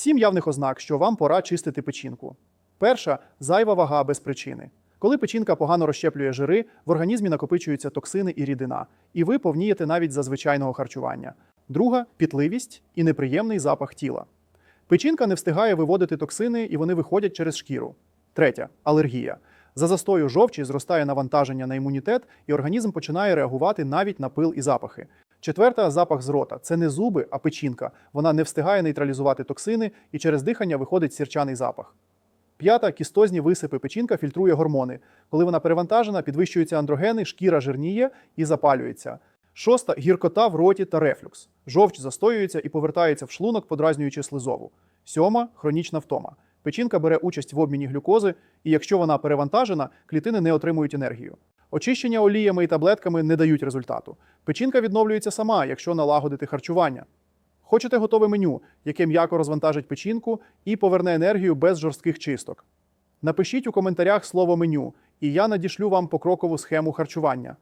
Сім явних ознак, що вам пора чистити печінку. Перша зайва вага без причини. Коли печінка погано розщеплює жири, в організмі накопичуються токсини і рідина, і ви повнієте навіть за звичайного харчування. Друга пітливість і неприємний запах тіла. Печінка не встигає виводити токсини, і вони виходять через шкіру. Третя алергія. За застою жовчі зростає навантаження на імунітет, і організм починає реагувати навіть на пил і запахи. Четверта запах з рота це не зуби, а печінка. Вона не встигає нейтралізувати токсини, і через дихання виходить сірчаний запах. П'ята кістозні висипи печінка фільтрує гормони. Коли вона перевантажена, підвищуються андрогени, шкіра жирніє і запалюється. Шоста гіркота в роті та рефлюкс. Жовч застоюється і повертається в шлунок, подразнюючи слизову. Сьома хронічна втома. Печінка бере участь в обміні глюкози, і якщо вона перевантажена, клітини не отримують енергію. Очищення оліями і таблетками не дають результату. Печінка відновлюється сама, якщо налагодити харчування. Хочете готове меню, яке м'яко розвантажить печінку і поверне енергію без жорстких чисток. Напишіть у коментарях слово меню, і я надішлю вам покрокову схему харчування.